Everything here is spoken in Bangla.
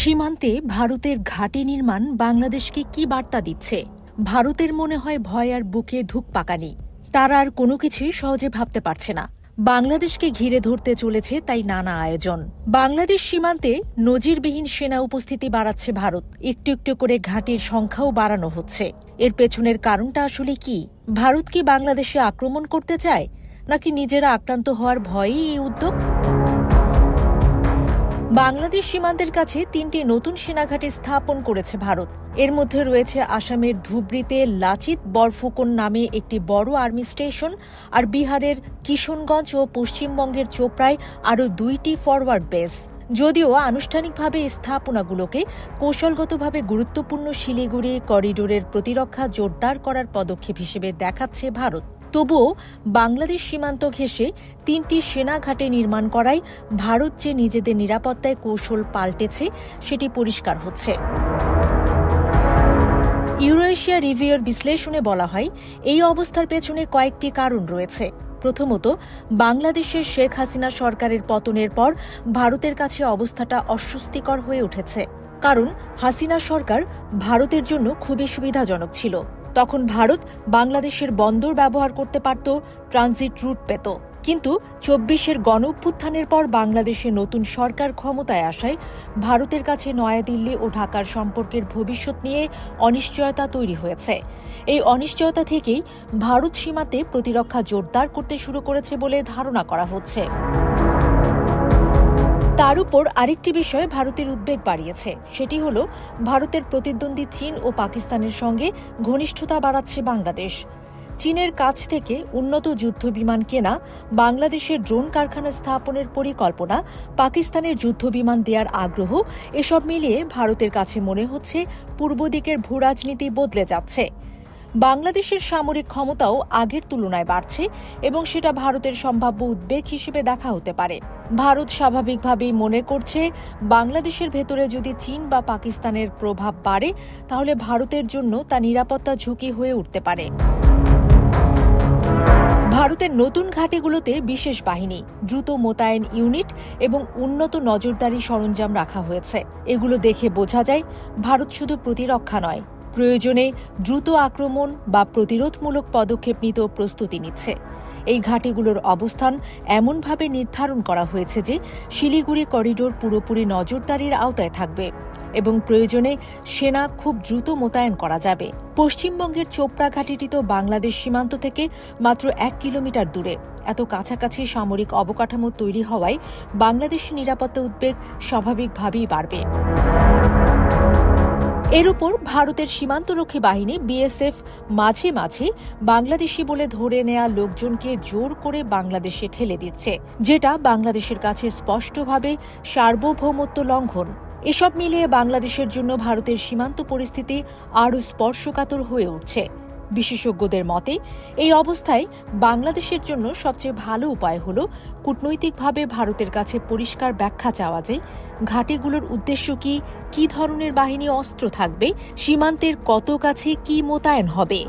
সীমান্তে ভারতের ঘাঁটি নির্মাণ বাংলাদেশকে কি বার্তা দিচ্ছে? ভারতের মনে হয় ভয় আর বুকে ধুক পাকানি তারা আর কোনো কিছুই সহজে ভাবতে পারছে না। বাংলাদেশকে ঘিরে ধরতে চলেছে তাই নানা আয়োজন। বাংলাদেশ সীমান্তে নজিরবিহীন সেনা উপস্থিতি বাড়াচ্ছে ভারত। একটু একটু করে ঘাঁটির সংখ্যাও বাড়ানো হচ্ছে। এর পেছনের কারণটা আসলে কি? ভারত কি বাংলাদেশে আক্রমণ করতে চায়? নাকি নিজেরা আক্রান্ত হওয়ার ভয়েই এই উদ্যোগ? বাংলাদেশ সীমান্তের কাছে তিনটি নতুন সেনাঘাঁটি স্থাপন করেছে ভারত। এর মধ্যে রয়েছে আসামের ধুবড়িতে লাচিত বরফুকন নামে একটি বড় আর্মি স্টেশন আর বিহারের কিশনগঞ্জ ও পশ্চিমবঙ্গের চোপড়ায় আরও দুইটি ফরওয়ার্ড বেস। যদিও আনুষ্ঠানিকভাবে স্থাপনাগুলোকে কৌশলগতভাবে গুরুত্বপূর্ণ শিলিগুড়ি করিডোরের প্রতিরক্ষা জোরদার করার পদক্ষেপ হিসেবে দেখাচ্ছে ভারত। তবুও বাংলাদেশ সীমান্ত ঘেঁষে তিনটি সেনাঘাটে নির্মাণ করায় ভারত যে নিজেদের নিরাপত্তায় কৌশল পাল্টেছে, সেটি পরিষ্কার হচ্ছে। ইউরোয়েশিয়া রিভিউর বিশ্লেষণে বলা হয়, এই অবস্থার পেছনে কয়েকটি কারণ রয়েছে। প্রথমত, বাংলাদেশের শেখ হাসিনা সরকারের পতনের পর ভারতের কাছে অবস্থাটা অস্বস্তিকর হয়ে উঠেছে। কারণ, হাসিনা সরকার ভারতের জন্য খুবই সুবিধাজনক ছিল। তখন ভারত বাংলাদেশের বন্দর ব্যবহার করতে পারত ট্রানজিট রুট পেত। কিন্তু চব্বিশের গণ পর বাংলাদেশে নতুন সরকার ক্ষমতায় আসায় ভারতের কাছে নয়াদিল্লি ও ঢাকার সম্পর্কের ভবিষ্যৎ নিয়ে অনিশ্চয়তা তৈরি হয়েছে। এই অনিশ্চয়তা থেকেই ভারত সীমাতে প্রতিরক্ষা জোরদার করতে শুরু করেছে বলে ধারণা করা হচ্ছে। তার উপর আরেকটি বিষয় ভারতের উদ্বেগ বাড়িয়েছে। সেটি হল, ভারতের প্রতিদ্বন্দ্বী চীন ও পাকিস্তানের সঙ্গে ঘনিষ্ঠতা বাড়াচ্ছে বাংলাদেশ। চীনের কাছ থেকে উন্নত যুদ্ধ বিমান কেনা, বাংলাদেশের ড্রোন কারখানা স্থাপনের পরিকল্পনা, পাকিস্তানের যুদ্ধ বিমান দেওয়ার আগ্রহ, এসব মিলিয়ে ভারতের কাছে মনে হচ্ছে পূর্ব দিকের ভূরাজনীতি বদলে যাচ্ছে। বাংলাদেশের সামরিক ক্ষমতাও আগের তুলনায় বাড়ছে এবং সেটা ভারতের সম্ভাব্য উদ্বেগ হিসেবে দেখা হতে পারে। ভারত স্বাভাবিকভাবেই মনে করছে, বাংলাদেশের ভেতরে যদি চীন বা পাকিস্তানের প্রভাব বাড়ে, তাহলে ভারতের জন্য তা নিরাপত্তা ঝুঁকি হয়ে উঠতে পারে। ভারতের নতুন ঘাটিগুলোতে বিশেষ বাহিনী, দ্রুত মোতায়েন ইউনিট এবং উন্নত নজরদারি সরঞ্জাম রাখা হয়েছে। এগুলো দেখে বোঝা যায়, ভারত শুধু প্রতিরক্ষা নয় প্রয়োজনে দ্রুত আক্রমণ বা প্রতিরোধমূলক পদক্ষেপ নিতেও প্রস্তুতি নিচ্ছে। এই ঘাটিগুলোর অবস্থান এমনভাবে নির্ধারণ করা হয়েছে যে শিলিগুড়ি করিডোর পুরোপুরি নজরদারির আওতায় থাকবে এবং প্রয়োজনে সেনা খুব দ্রুত মোতায়েন করা যাবে। পশ্চিমবঙ্গের চোপড়া ঘাটিটি তো বাংলাদেশ সীমান্ত থেকে মাত্র এক কিলোমিটার দূরে। এত কাছাকাছি সামরিক অবকাঠামো তৈরি হওয়ায় বাংলাদেশের নিরাপত্তা উদ্বেগ স্বাভাবিকভাবেই বাড়বে। এর উপর ভারতের সীমান্তরক্ষী বাহিনী, বিএসএফ, মাঝে মাঝে বাংলাদেশি বলে ধরে নেয়া লোকজনকে জোর করে বাংলাদেশে ঠেলে দিচ্ছে, যেটা বাংলাদেশের কাছে স্পষ্টভাবে সার্বভৌমত্ব লঙ্ঘন। এসব মিলিয়ে বাংলাদেশের জন্য ভারতের সীমান্ত পরিস্থিতি আরও স্পর্শকাতর হয়ে উঠছে। বিশেষজ্ঞদের মতে, এই অবস্থায় বাংলাদেশের জন্য সবচেয়ে ভালো উপায় হল কূটনৈতিকভাবে ভারতের কাছে পরিষ্কার ব্যাখ্যা চাওয়া যে, ঘাটিগুলোর উদ্দেশ্য কি কি ধরনের বাহিনী অস্ত্র থাকবে, সীমান্তের কত কাছে কি মোতায়েন হবে।